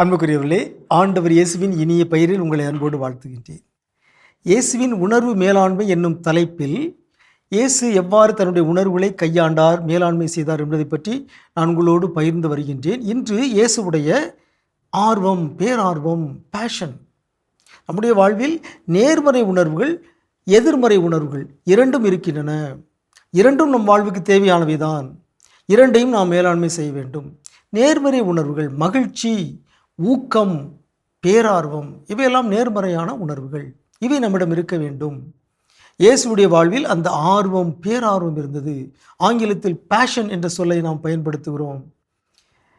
அன்புக்குரியவர்களே ஆண்டவர் இயேசுவின் இனிய பெயரில் உங்களை அன்போடு வாழ்த்துகின்றேன். இயேசுவின் உணர்வு மேலாண்மை என்னும் தலைப்பில் இயேசு எவ்வாறு தன்னுடைய உணர்வுகளை கையாண்டார் மேலாண்மை செய்தார் என்பதை பற்றி நான் உங்களோடு பகிர்ந்து வருகின்றேன். இன்று இயேசுவுடைய ஆர்வம் பேரார்வம் பேஷன் நம்முடைய வாழ்வில் நேர்மறை உணர்வுகள் எதிர்மறை உணர்வுகள் இரண்டும் இருக்கின்றன. இரண்டும் நம் வாழ்வுக்கு தேவையானவைதான். இரண்டையும் நாம் மேலாண்மை செய்ய வேண்டும். நேர்மறை உணர்வுகள் மகிழ்ச்சி ஊக்கம் பேரார்வம் இவையெல்லாம் நேர்மறையான உணர்வுகள். இவை நம்மிடம் இருக்க வேண்டும். இயேசுடைய வாழ்வில் அந்த ஆர்வம் பேரார்வம் இருந்தது. ஆங்கிலத்தில் பேஷன் என்ற சொல்லை நாம் பயன்படுத்துகிறோம்.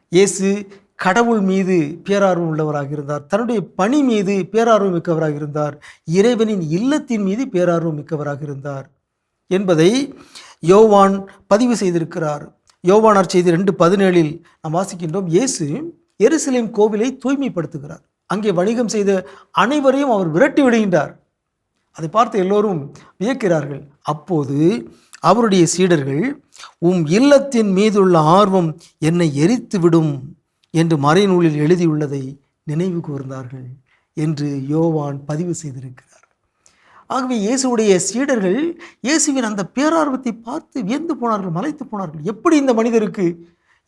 இயேசு கடவுள் மீது பேரார்வம் உள்ளவராக இருந்தார். தன்னுடைய பணி மீது பேரார்வம் மிக்கவராக இருந்தார். இறைவனின் இல்லத்தின் மீது பேரார்வம் மிக்கவராக இருந்தார் என்பதை யோவான் பதிவு செய்திருக்கிறார். யோவானார் செய்தி ரெண்டு பதினேழில் நாம் வாசிக்கின்றோம். இயேசு எருசலேம் கோவிலை தூய்மைப்படுத்துகிறார். அங்கே வணிகம் செய்த அனைவரையும் அவர் விரட்டி விடுகின்றார். அதை பார்த்து எல்லோரும் வியக்கிறார்கள். அப்போது அவருடைய சீடர்கள் உம் இல்லத்தின் மீதுள்ள ஆர்வம் என்னை எரித்து விடும் என்று மறைநூலில் எழுதியுள்ளதை நினைவு கூர்ந்தார்கள் என்று யோவான் பதிவு செய்திருக்கிறார். ஆகவே இயேசுவுடைய சீடர்கள் இயேசுவின் அந்த பேரார்வத்தை பார்த்து வியந்து போனார்கள் மலைத்து போனார்கள். எப்படி இந்த மனிதருக்கு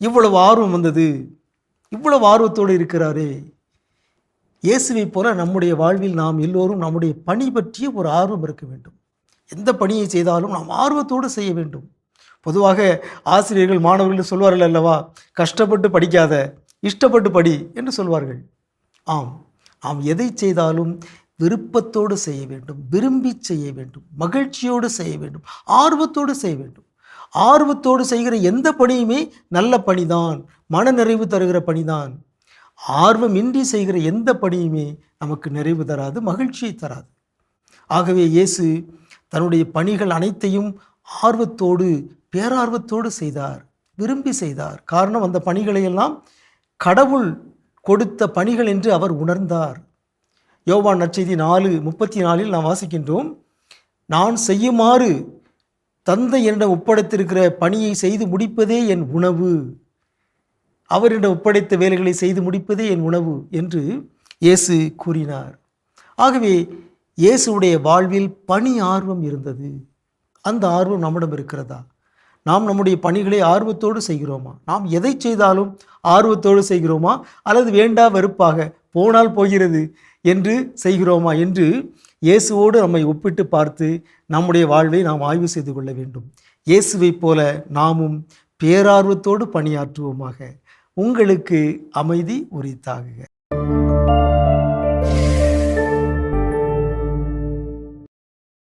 இவ்வளவு ஆர்வம் வந்தது? இவ்வளவு ஆர்வத்தோடு இருக்கிறாரே. இயேசுவை போல நம்முடைய வாழ்வில் நாம் எல்லோரும் நம்முடைய பணி பற்றிய ஒரு ஆர்வம் இருக்க வேண்டும். எந்த பணியை செய்தாலும் நாம் ஆர்வத்தோடு செய்ய வேண்டும். பொதுவாக ஆசிரியர்கள் மாணவர்கள் சொல்வார்கள் அல்லவா கஷ்டப்பட்டு படிக்காத இஷ்டப்பட்டு படி என்று சொல்வார்கள். ஆம் நாம் எதை செய்தாலும் விருப்பத்தோடு செய்ய வேண்டும் விரும்பி செய்ய வேண்டும் மகிழ்ச்சியோடு செய்ய வேண்டும் ஆர்வத்தோடு செய்ய வேண்டும். ஆர்வத்தோடு செய்கிற எந்த பணியுமே நல்ல பணிதான் மன நிறைவு தருகிற பணிதான். ஆர்வமின்றி செய்கிற எந்த பணியுமே நமக்கு நிறைவு தராது மகிழ்ச்சியை தராது. ஆகவே இயேசு தன்னுடைய பணிகள் அனைத்தையும் ஆர்வத்தோடு பேரார்வத்தோடு செய்தார் விரும்பி செய்தார். காரணம் அந்த பணிகளை எல்லாம் கடவுள் கொடுத்த பணிகள் என்று அவர் உணர்ந்தார். யோவான் நற்செய்தி நாலு முப்பத்தி நாலில் நாம் வாசிக்கின்றோம் நான் செய்யுமாறு தந்தை என்னிடம் ஒப்படைத்திருக்கிற பணியை செய்து முடிப்பதே என் உணவு. அவரிடம் ஒப்படைத்த வேலைகளை செய்து முடிப்பதே என் உணவு என்று இயேசு கூறினார். ஆகவே இயேசுடைய வாழ்வில் பணி ஆர்வம் இருந்தது. அந்த ஆர்வம் நம்மிடம் இருக்கிறதா? நாம் நம்முடைய பணிகளை ஆர்வத்தோடு செய்கிறோமா? நாம் எதை செய்தாலும் ஆர்வத்தோடு செய்கிறோமா? அல்லது வேண்டா வெறுப்பாக போனால் போகிறது என்று செய்கிறோமா என்று இயேசுவோடு நம்மை ஒப்பிட்டு பார்த்து நம்முடைய வாழ்வை நாம் ஆய்வு செய்து கொள்ள வேண்டும். இயேசுவைப் போல நாமும் பேரார்வத்தோடு பணியாற்றுவோமாக. உங்களுக்கு அமைதி உரித்தாகுக.